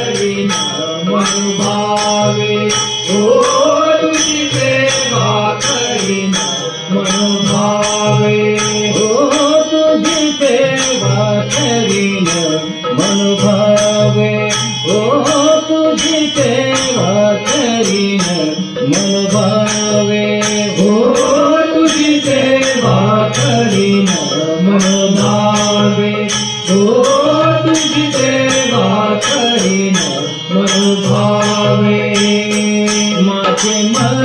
करीन मन हो करीन मन भावे माझे मन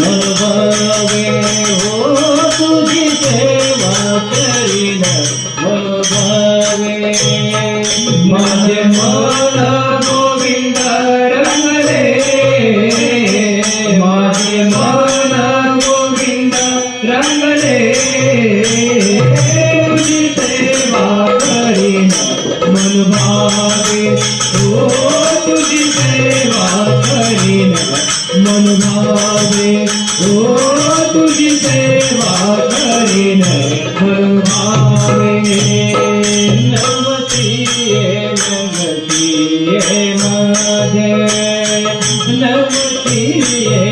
मन भावे हो तुझी गोविंद रंगले तुझी सेवा करीन मन भावे हो तुझी सेवा करीन मन भावे। हो तुझी सेवा करीन मन भावे नवती माझे नवती नवती